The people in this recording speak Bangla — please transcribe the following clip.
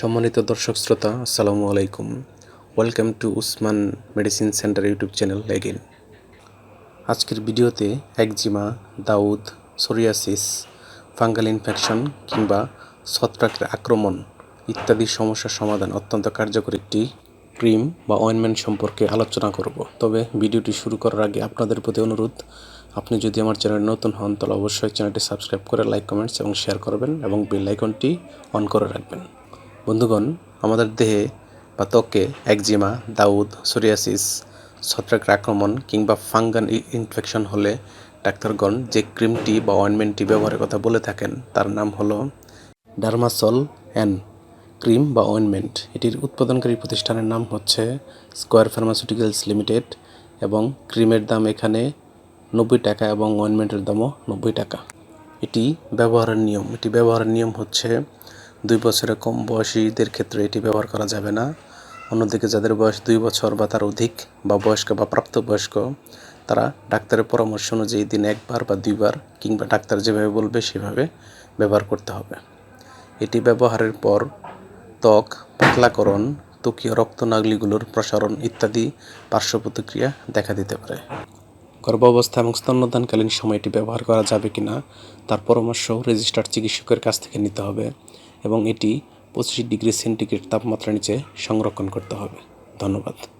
সম্মানিত দর্শক শ্রোতা, আসসালামু আলাইকুম। Welcome to Usman medicine center YouTube channel again আজকের ভিডিওতে একজিমা, দাউদ, সোরিয়াসিস, ফাঙ্গাল ইনফেকশন কিংবা ছত্রাকের আক্রমণ ইত্যাদি সমস্যার সমাধান অত্যন্ত কার্যকর একটি ক্রিম বা অয়েনমেন্ট সম্পর্কে আলোচনা করব। তবে ভিডিওটি শুরু করার আগে আপনাদের প্রতি অনুরোধ, আপনি যদি আমার চ্যানেলে নতুন হন, তাহলে অবশ্যই চ্যানেলটি সাবস্ক্রাইব করে লাইক কমেন্টস এবং শেয়ার করবেন এবং বেল আইকনটি অন করে রাখবেন। বন্ধুগণ, আমাদের দেহে বা ত্বকে একজিমা, দাউদ, সোরিয়াসিস ছত্রাকের আক্রমণ কিংবা ফাঙ্গান ইনফেকশন হলে ডাক্তারগণ যে ক্রিমটি বা অয়েনমেন্টটি ব্যবহারের কথা বলে থাকেন, তার নাম হলো ডার্মাসল অ্যান ক্রিম বা অয়েনমেন্ট। এটির উৎপাদনকারী প্রতিষ্ঠানের নাম হচ্ছে স্কোয়ার ফার্মাসিউটিক্যালস লিমিটেড এবং ক্রিমের দাম এখানে নব্বই টাকা এবং অয়েনমেন্টের দামও নব্বই টাকা। এটি ব্যবহারের নিয়ম। এটি ব্যবহারের নিয়ম হচ্ছে দুই বছরের কম বয়সীদের ক্ষেত্রে এটি ব্যবহার করা যাবে না। অন্যদিকে যাদের বয়স দুই বছর বা তার অধিক বা বয়স্ক বা প্রাপ্তবয়স্ক, তারা ডাক্তারের পরামর্শ অনুযায়ী দিন একবার বা দুইবার কিংবা ডাক্তার যেভাবে বলবে সেভাবে ব্যবহার করতে হবে। এটি ব্যবহারের পর ত্বক, পাতলাকরণ ত্বকীয় রক্তনালীগুলোর প্রসারণ ইত্যাদি পার্শ্ব প্রতিক্রিয়া দেখা দিতে পারে। গর্ভাবস্থা এবং স্তন্যদানকালীন সময় এটি ব্যবহার করা যাবে কিনা, তার পরামর্শ রেজিস্টার্ড চিকিৎসকের কাছ থেকে নিতে হবে। এবং এটি পঁচিশ ডিগ্রি সেন্টিগ্রেড তাপমাত্রা নিচে সংরক্ষণ করতে হবে। ধন্যবাদ।